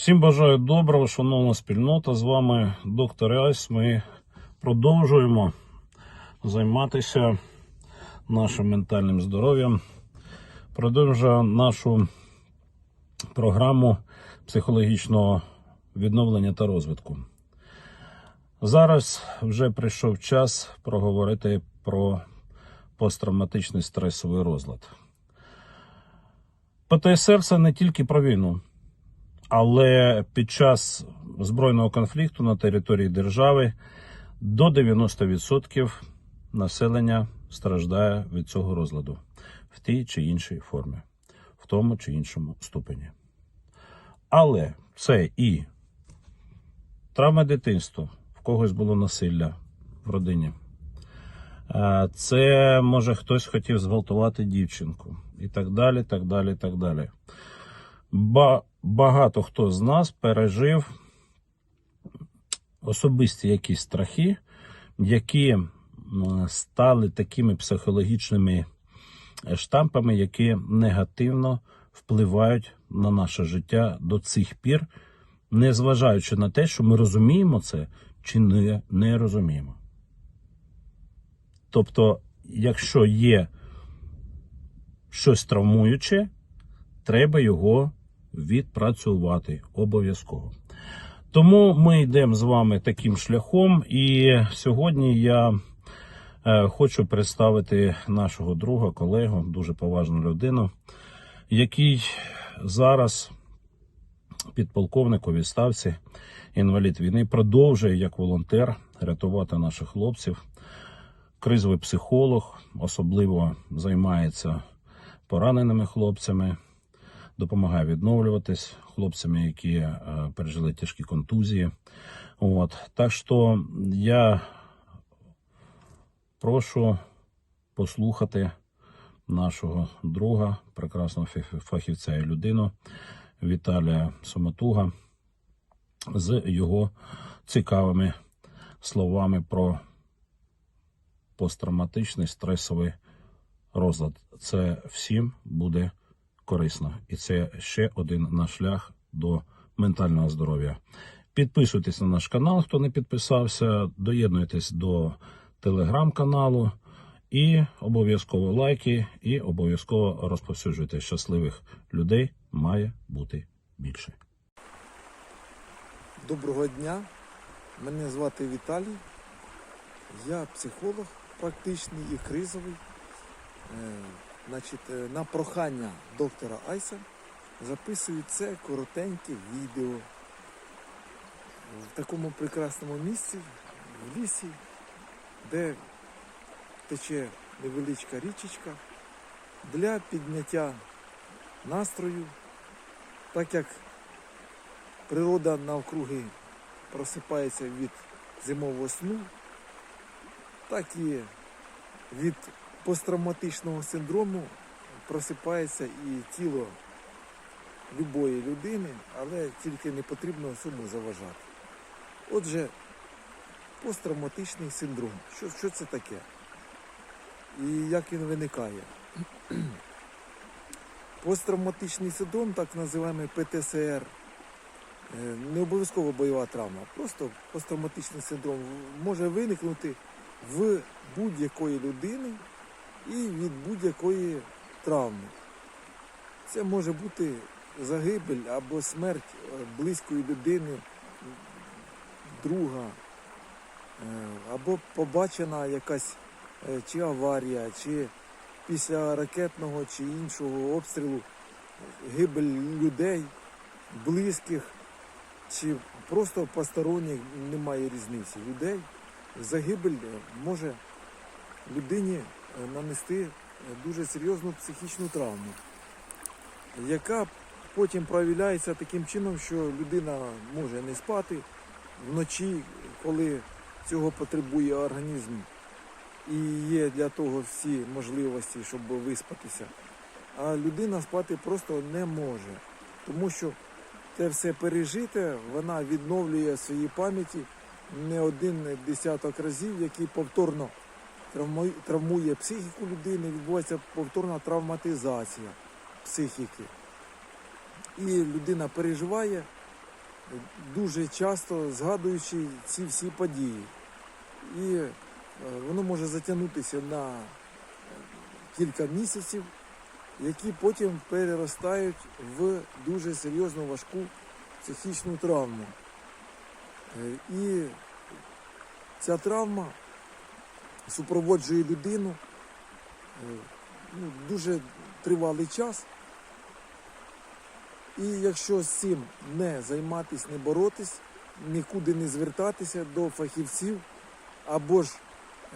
Всім бажаю доброго, шановна спільнота. З вами доктор Айс. Ми продовжуємо займатися нашим ментальним здоров'ям. Продовжуємо нашу програму психологічного відновлення та розвитку. Зараз вже прийшов час проговорити про посттравматичний стресовий розлад. ПТСР це не тільки про війну. Але під час збройного конфлікту на території держави до 90% населення страждає від цього розладу в тій чи іншій формі, в тому чи іншому ступені. Але це і травма дитинства, в когось було насилля в родині. Це може хтось хотів зґвалтувати дівчинку і так далі, так далі, так далі. Ба- багато хто з нас пережив особисті якісь страхи, які стали такими психологічними е, штампами, які негативно впливають на наше життя до цих пір, незважаючи на те, що ми розуміємо це чи не, не розуміємо. Тобто, якщо є щось травмуюче, треба його відпрацювати обов'язково. Тому ми йдемо з вами таким шляхом, і сьогодні я е, хочу представити нашого друга, колегу, дуже поважну людину, який зараз підполковник у відставці, інвалід війни, продовжує як волонтер рятувати наших хлопців. Кризовий психолог особливо займається пораненими хлопцями, допомагає відновлюватись хлопцями, які е, пережили тяжкі контузії. От. Так що я прошу послухати нашого друга, прекрасного фахівця і людину Віталія Соматуга з його цікавими словами про посттравматичний стресовий розлад. Це всім буде корисно. І це ще один наш шлях до ментального здоров'я. Підписуйтесь на наш канал, хто не підписався, доєднуйтесь до телеграм-каналу і обов'язково лайки, і обов'язково розповсюджуйте. Щасливих людей має бути більше. Доброго дня. Мене звати Віталій. Я психолог практичний і кризовий. Значить, е, на прохання доктора Айса записую це коротеньке відео. В такому прекрасному місці, в лісі, де тече невеличка річечка для підняття настрою, так як природа навкруги просипається від зимового сну, так і від посттравматичного синдрому просипається і тіло любої людини, але тільки не потрібно цьому заважати. Отже, посттравматичний синдром. Що, що це таке? І як він виникає? Посттравматичний синдром, так називаємо ПТСР, Е, не обов'язково бойова травма, просто посттравматичний синдром може виникнути в будь-якої людини і від будь-якої травми. Це може бути загибель або смерть е, близької людини, друга, е, або побачена якась е, чи аварія, чи після ракетного чи іншого обстрілу гибель людей, близьких чи просто посторонніх немає різниці. Людей загибель може людині нанести е, дуже серйозну психічну травму, яка потім проявляється таким чином, що людина може не спати вночі, коли цього потребує організм. І є для того всі можливості, щоб виспатися. А людина спати просто не може, тому що те все пережите, вона відновлює в своїй пам'яті не один десяток разів, який повторно травмує, психіку людини, відбувається повторна травматизація психіки. І людина переживає дуже часто згадуючи ці всі події. І е, воно може затягнутися на е, кілька місяців, які потім переростають в дуже серйозну важку психічну травму. Е, І ця травма супроводжує людину е, ну, дуже тривалий час. І якщо з цим не займатися, не боротись, нікуди не звертатися до фахівців або ж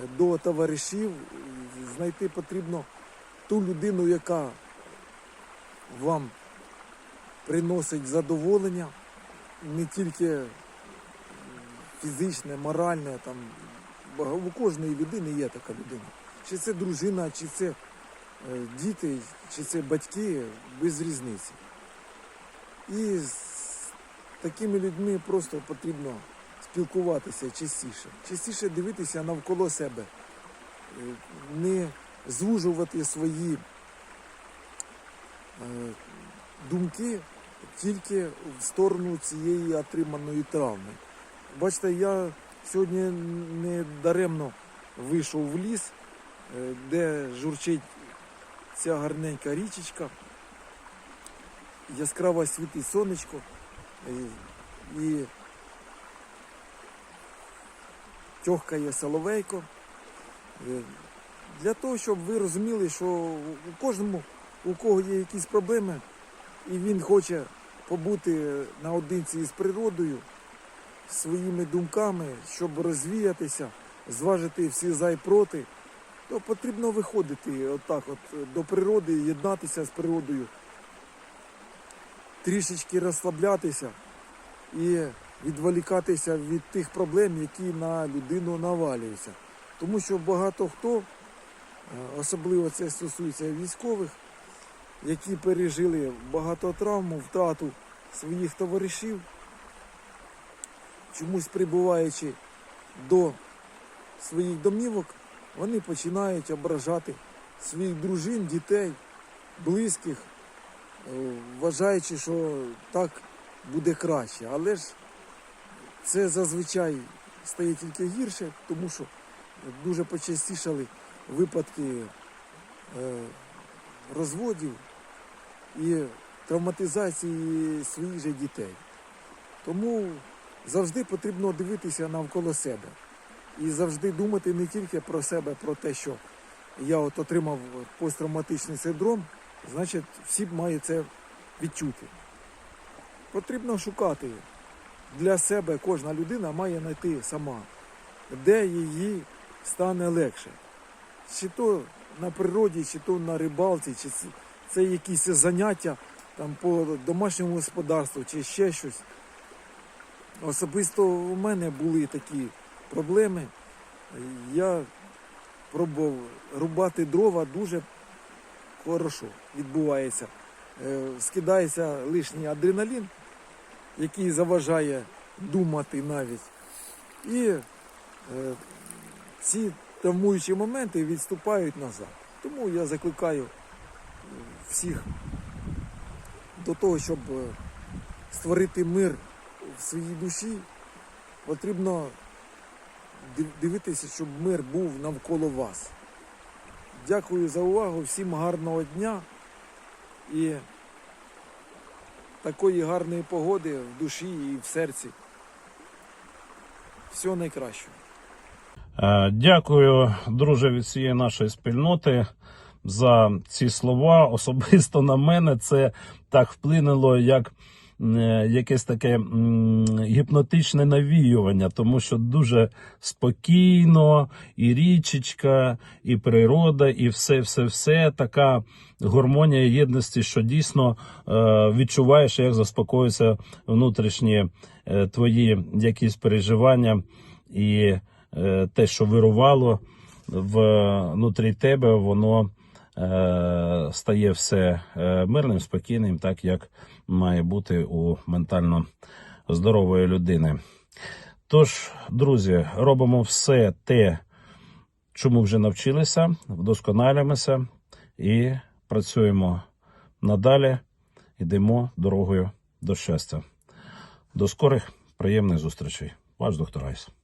е, до товаришів, знайти потрібно ту людину, яка вам приносить задоволення, не тільки фізичне, моральне, там у кожної людини є така людина. Чи це дружина, чи це е, діти, чи це батьки, без різниці. І з такими людьми просто потрібно спілкуватися частіше, частіше дивитися навколо себе, Е, не звужувати свої е, думки тільки в сторону цієї отриманої травми. Бачите, я сьогодні не даремно вийшов в ліс, е, де журчить ця гарненька річечка яскраво світить сонечко е, і тьохкає соловейко. Е, Для того, щоб ви розуміли, що у кожному, у кого є якісь проблеми, і він хоче побути наодинці з природою, своїми думками, щоб розвіятися, зважити всі за і проти, то потрібно виходити отак от до природи, єднатися з природою, трішечки розслаблятися і відволікатися від тих проблем, які на людину навалюються. Тому що багато хто, е, особливо це стосується військових, які пережили багато травм, втрату своїх товаришів, чомусь прибуваючи до своїх домівок, вони починають ображати своїх дружин, дітей, близьких, е, вважаючи, що так буде краще. Але ж це зазвичай стає тільки гірше, тому що дуже почастішали випадки е, розводів і травматизації своїх же дітей. Тому завжди потрібно дивитися навколо себе і завжди думати не тільки про себе, про те, що я от отримав посттравматичний синдром, значить, всі мають це відчути. Потрібно шукати для себе кожна людина має знайти сама, де їй стане легше. Чи то на природі, чи то на рибалці, чи це якісь заняття там, по домашньому господарству, чи ще щось. Особисто у мене були такі проблеми. Я пробував рубати дрова дуже хорошо відбувається. Е, Скидається лишній адреналін, який заважає думати навіть. І е, ці травмуючі моменти відступають назад. Тому я закликаю е, всіх до того, щоб створити мир в своїй душі, потрібно дивитися, щоб мир був навколо вас. Дякую за увагу, всім гарного дня і такої гарної погоди в душі і в серці. Всього найкращого. Е, Дякую, друже, від всієї нашої спільноти за ці слова. Особисто на мене це так вплинуло, як якесь таке гіпнотичне навіювання, тому що дуже спокійно, і річечка, і природа, і все, все, все така гармонія єдності, що дійсно е, відчуваєш, як заспокоюються внутрішні е, твої якісь переживання і е, те, що вирувало внутрі тебе, воно е, стає все е, мирним, спокійним, так як має бути у ментально здорової людини. Тож, друзі, робимо все те, чому вже навчилися, вдосконалюємося і працюємо надалі, йдемо дорогою до щастя. До скорих приємних зустрічей. Ваш доктор Айс.